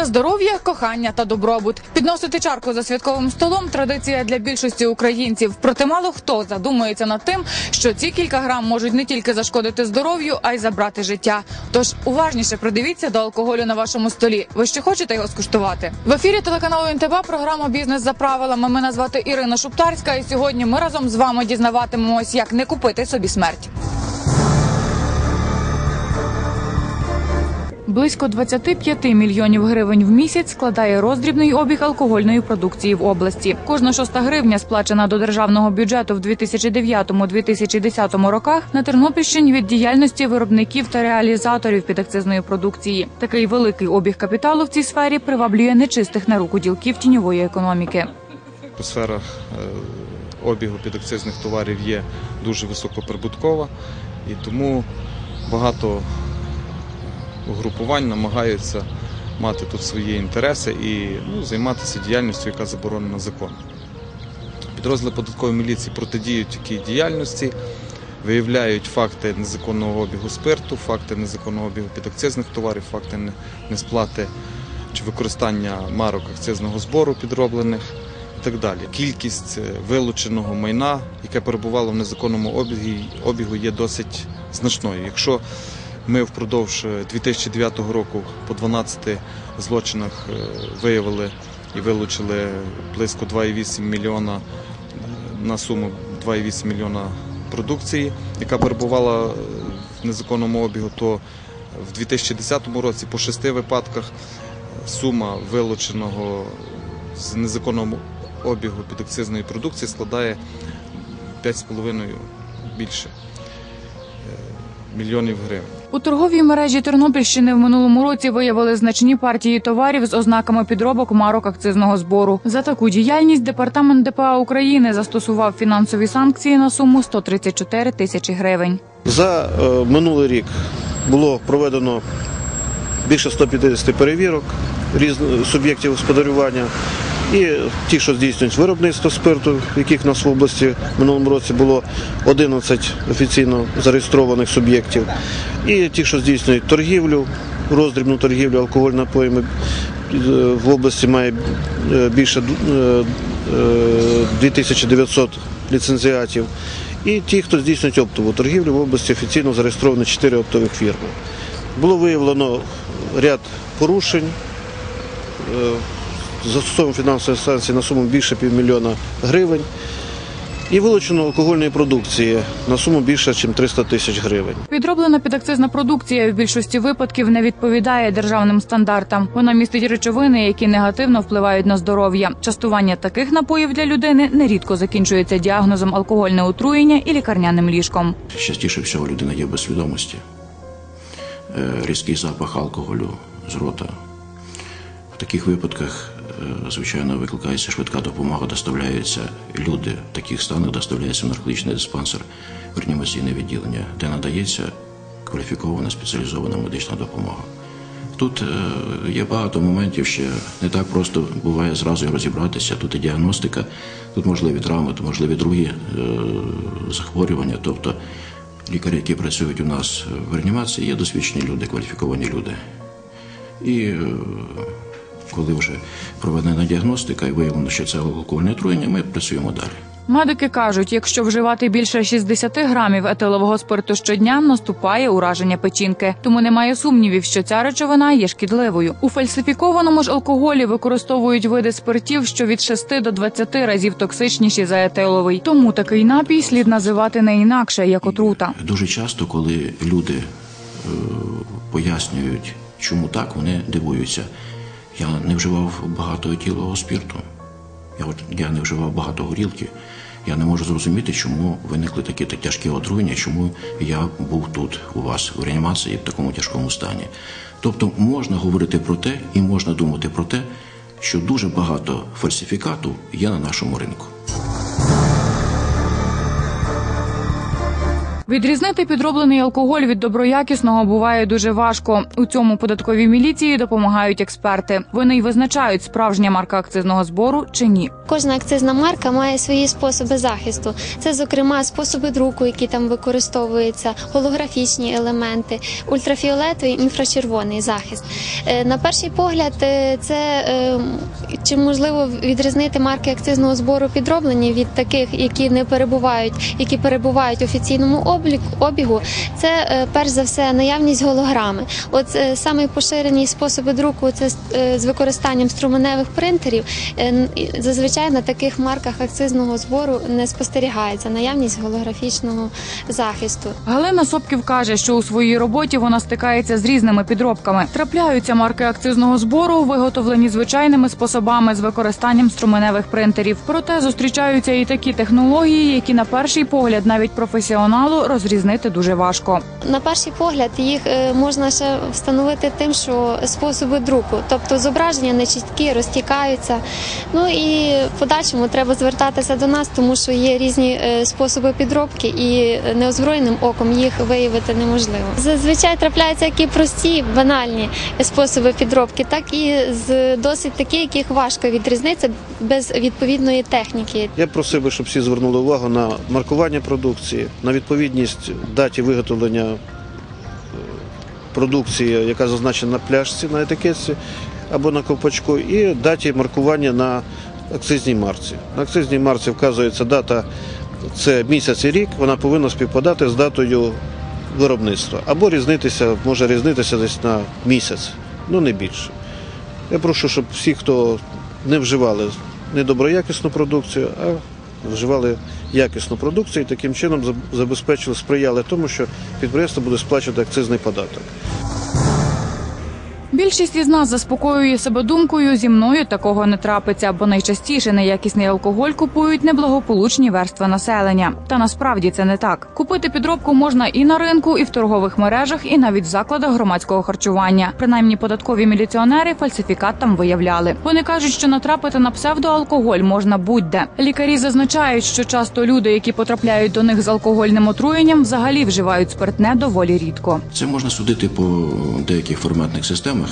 За здоров'я, кохання та добробут. Підносити чарку за святковим столом традиція для більшості українців. Проте мало хто задумується над тим, що ці кілька грам можуть не тільки зашкодити здоров'ю, а й забрати життя. Тож уважніше придивіться до алкоголю на вашому столі. Ви ще хочете його скуштувати? В ефірі телеканалу НТВ програма Бізнес за правилами. Мене звати Ірина Шуптарська, і сьогодні ми разом з вами дізнаватимемось, як не купити собі смерть. Близько 25 мільйонів гривень в місяць складає роздрібний обіг алкогольної продукції в області. Кожна шоста гривня, сплачена до державного бюджету в 2009-2010 роках, на Тернопільщині від діяльності виробників та реалізаторів підакцизної продукції. Такий великий обіг капіталу в цій сфері приваблює нечистих на руку ділків тіньової економіки. Сфера е, обігу підакцизних товарів є дуже високоприбуткова і тому багато угрупувань намагаються мати тут свої інтереси і ну, займатися діяльністю, яка заборонена законом. Підрозділи податкової міліції протидіють такій діяльності, виявляють факти незаконного обігу спирту, факти незаконного обігу підакцизних товарів, факти несплати чи використання марок акцизного збору підроблених і так далі. Кількість е, вилученого майна, яке перебувало в незаконному обігі, обігу, є досить значною. Якщо ми впродовж е, 2009 року по 12 злочинах е, виявили і вилучили близько 2,8 мільйона е, на суму 2,8 мільйона продукції, яка перебувала е, в незаконному обігу, то в 2010 році по шести випадках е, сума вилученого з незаконного обігу підакцизної продукції складає 5,5 більше е, мільйонів гривень. У торговій мережі Тернопільщини в минулому році виявили значні партії товарів з ознаками підробок марок акцизного збору. За таку діяльність департамент ДПА України застосував фінансові санкції на суму 134 тисячі гривень. За е, минулий рік було проведено більше 150 перевірок суб'єктів господарювання. І ті, що здійснюють виробництво спирту, яких в нас в області в минулому році було 11 офіційно зареєстрованих суб'єктів, і ті, що здійснюють торгівлю, роздрібну торгівлю алкогольними напоями, е, в області має е, більше е, е, 2900 ліцензіатів. І ті, хто здійснюють оптову торгівлю, в області офіційно зареєстровані 4 оптових фірми. Було виявлено ряд порушень. Застосовано фінансові санкції на суму більше півмільйона гривень. І вилучено алкогольної продукції на суму більше, ніж 300 тисяч гривень. Підроблена підакцизна продукція в більшості випадків не відповідає державним стандартам. Вона містить речовини, які негативно впливають на здоров'я. Частування таких напоїв для людини нерідко закінчується діагнозом алкогольне отруєння і лікарняним ліжком. Частіше всього людина є без свідомості. Е, Різкий запах алкоголю з рота. В таких випадках, звичайно, викликається швидка допомога, доставляються люди в таких станах, доставляється наркотичний диспансер в реанімаційне відділення, де надається кваліфікована спеціалізована медична допомога. Тут е, є багато моментів, ще не так просто буває зразу розібратися. Тут і діагностика, тут можливі травми, тут можливі другі е, захворювання. Тобто лікарі, які працюють у нас в реанімації, є досвідчені люди, кваліфіковані люди. І е, коли вже проведена діагностика і виявлено, що це алкогольне отруєння, ми працюємо далі. Медики кажуть, якщо вживати більше 60 грамів етилового спирту щодня, наступає ураження печінки. Тому немає сумнівів, що ця речовина є шкідливою. У фальсифікованому ж алкоголі використовують види спиртів, що від 6 до 20 разів токсичніші за етиловий. Тому такий напій слід називати не інакше як отрута. Дуже часто, коли люди е, пояснюють, чому так, вони дивуються. Я не вживав багато етілового спірту, я, от- я не вживав багато горілки. Я не можу зрозуміти, чому виникли такі та- тяжкі отруєння, чому я був тут у вас в реанімації в такому тяжкому стані. Тобто можна говорити про те і можна думати про те, що дуже багато фальсифікату є на нашому ринку. Відрізнити підроблений алкоголь від доброякісного буває дуже важко. У цьому податковій міліції допомагають експерти. Вони й визначають справжня марка акцизного збору чи ні. Кожна акцизна марка має свої способи захисту. Це, зокрема, способи друку, які там використовуються, голографічні елементи, ультрафіолетовий, інфрачервоний захист. Е, На перший погляд, е, це е, чи можливо відрізнити марки акцизного збору підроблені від таких, які не перебувають, які перебувають в офіційному облік, обігу. Це е, перш за все наявність голограми. От е, саме поширені способи друку це е, з використанням струменевих принтерів. Зазвичай на таких марках акцизного збору не спостерігається наявність голографічного захисту. Галина Сопків каже, що у своїй роботі вона стикається з різними підробками. Трапляються марки акцизного збору, виготовлені звичайними способами з використанням струменевих принтерів. Проте зустрічаються і такі технології, які на перший погляд навіть професіоналу розрізнити дуже важко. На перший погляд їх е, можна ще встановити тим, що способи друку, тобто зображення нечіткі, розтікаються. Ну і в подальшому треба звертатися до нас, тому що є різні е, способи підробки, і неозброєним оком їх виявити неможливо. Зазвичай трапляються які прості, банальні способи підробки, так і з досить такі, яких важко відрізнитися без відповідної техніки. Я просив би, щоб всі звернули увагу на маркування продукції, на відповідність даті виготовлення е, продукції, яка зазначена на пляшці на етикетці або на ковпачку, і даті маркування на акцизній марці. На акцизній марці вказується дата, це місяць і рік, вона повинна співпадати з датою виробництва. Або різнитися, може різнитися десь на місяць, ну не більше. Я прошу, щоб всі, хто не вживали недоброякісну продукцію, а вживали якісну продукцію і таким чином заб- забезпечили, сприяли тому, що підприємство буде сплачувати акцизний податок. Більшість із нас заспокоює себе думкою, зі мною такого не трапиться, бо найчастіше неякісний алкоголь купують неблагополучні верстви населення. Та насправді це не так. Купити підробку можна і на ринку, і в торгових мережах, і навіть в закладах громадського харчування. Принаймні, податкові міліціонери фальсифікат там виявляли. Вони кажуть, що натрапити на псевдоалкоголь можна будь-де. Лікарі зазначають, що часто люди, які потрапляють до них з алкогольним отруєнням, взагалі вживають спиртне доволі рідко. Це можна судити по деяких форматних системах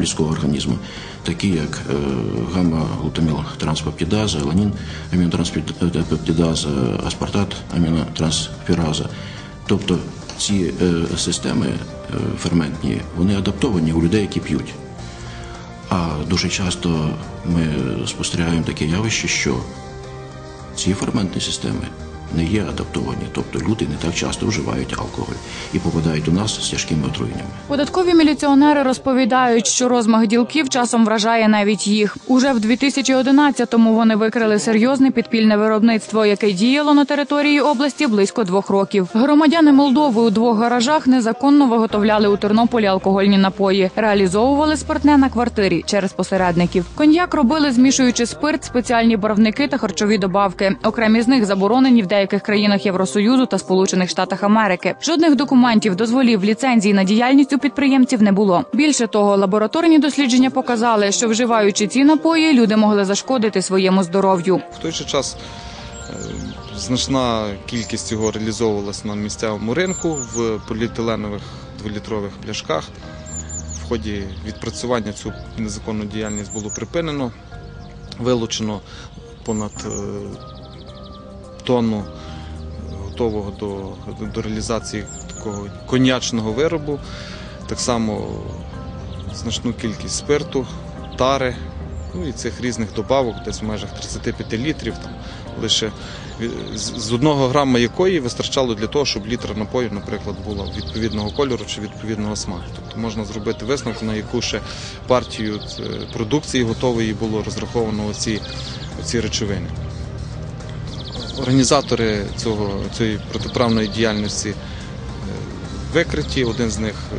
людського організму, такі як е, гамма-глутаміл-транспептидаза, ланін амінотранспептидаза, аспартат амінотранспіраза. Тобто ці е, системи е, ферментні, вони адаптовані у людей, які п'ють. А дуже часто ми спостерігаємо таке явище, що ці ферментні системи не є адаптовані, тобто люди не так часто вживають алкоголь і попадають у нас з тяжкими отруєннями. Податкові міліціонери розповідають, що розмах ділків часом вражає навіть їх. Уже в 2011-му вони викрили серйозне підпільне виробництво, яке діяло на території області близько двох років. Громадяни Молдови у двох гаражах незаконно виготовляли у Тернополі алкогольні напої, реалізовували спиртне на квартирі через посередників. Коньяк робили, змішуючи спирт, спеціальні барвники та харчові добавки. Окремі з них заборонені в деяких країнах Євросоюзу та Сполучених Штатах Америки. Жодних документів, дозволів, ліцензій на діяльність у підприємців не було. Більше того, лабораторні дослідження показали, що вживаючи ці напої, люди могли зашкодити своєму здоров'ю. В той же час е, значна кількість його реалізовувалася на місцевому ринку в поліетиленових дволітрових пляшках. В ході відпрацювання цю незаконну діяльність було припинено, вилучено понад е, тонну готового до, до реалізації такого коньячного виробу. Так само значну кількість спирту, тари, ну і цих різних добавок, десь в межах 35 літрів, там лише з одного грама якої вистачало для того, щоб літр напою, наприклад, було відповідного кольору чи відповідного смаку. Тобто можна зробити висновок, на яку ще партію е, продукції готової було розраховано оці, оці речовини. Організатори цього, цієї протиправної діяльності е, викриті. Один з них е,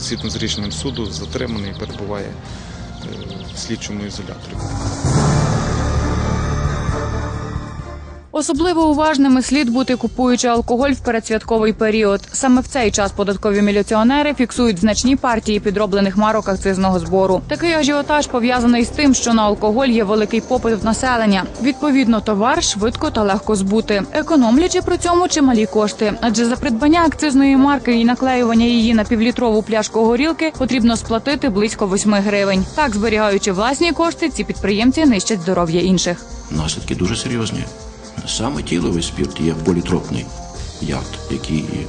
згідно з рішенням суду затриманий і перебуває е, в слідчому ізоляторі. Особливо уважними слід бути купуючи алкоголь в передсвятковий період. Саме в цей час податкові міліціонери фіксують значні партії підроблених марок акцизного збору. Такий ажіотаж пов'язаний з тим, що на алкоголь є великий попит в населення. Відповідно, товар швидко та легко збути, економлячи при цьому чималі кошти. Адже за придбання акцизної марки і наклеювання її на півлітрову пляшку горілки потрібно сплатити близько 8 гривень. Так, зберігаючи власні кошти, ці підприємці нищать здоров'я інших. Наслідки дуже серйозні. Саме тіловий спірт є політропний яд, який е,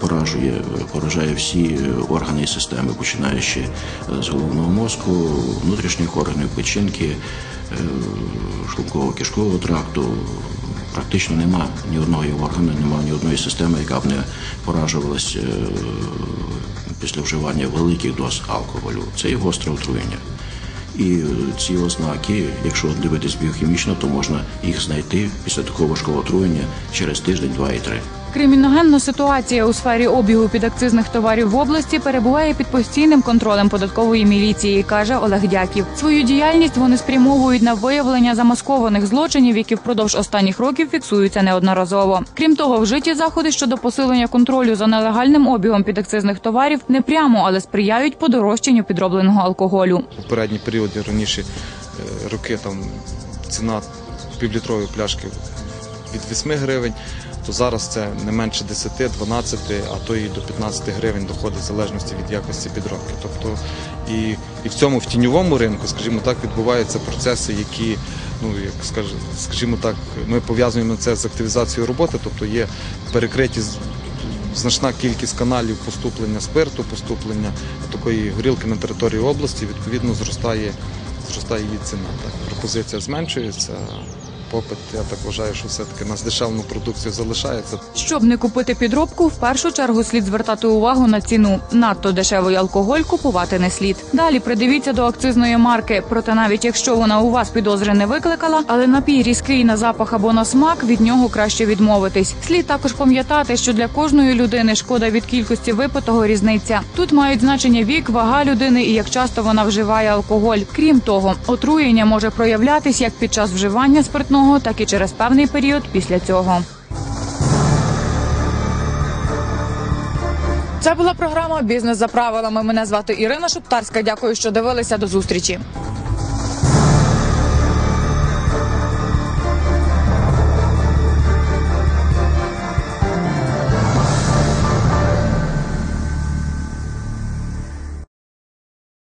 поражує, поражає всі е, органи і системи, починаючи е, з головного мозку, внутрішніх органів печінки, шлунково кишкового тракту. Практично нема ні одного органу, нема ні одної системи, яка б не поражувалась після вживання великих доз алкоголю. Це і гостре отруєння. І ці ознаки, якщо дивитись біохімічно, то можна їх знайти після такого важкого отруєння через тиждень, два і три. Криміногенна ситуація у сфері обігу підакцизних товарів в області перебуває під постійним контролем податкової міліції, каже Олег Дяків. Свою діяльність вони спрямовують на виявлення замаскованих злочинів, які впродовж останніх років фіксуються неодноразово. Крім того, вжиті заходи щодо посилення контролю за нелегальним обігом підакцизних товарів не прямо, але сприяють подорожчанню підробленого алкоголю. У попередні періоди раніше е, роки там ціна півлітрової пляшки від 8 гривень, то зараз це не менше 10, 12, а то і до 15 гривень доходить в залежності від якості підробки. Тобто і, і в цьому в тіньовому ринку, скажімо так, відбуваються процеси, які, ну як скажімо так, ми пов'язуємо це з активізацією роботи, тобто є перекриті значна кількість каналів поступлення спирту, поступлення такої горілки на території області, відповідно зростає, зростає її ціна. Так. Пропозиція зменшується, попит, я так вважаю, що все-таки на здешевлену продукцію залишається. Щоб не купити підробку, в першу чергу слід звертати увагу на ціну. Надто дешевий алкоголь купувати не слід. Далі придивіться до акцизної марки. Проте навіть якщо вона у вас підозри не викликала, але напій різкий на запах або на смак, від нього краще відмовитись. Слід також пам'ятати, що для кожної людини шкода від кількості випитого різниця. Тут мають значення вік, вага людини і як часто вона вживає алкоголь. Крім того, отруєння може проявлятись як під час вживання спиртного, так і через певний період після цього. Це була програма Бізнес за правилами. Мене звати Ірина Шептарська. Дякую, що дивилися. До зустрічі.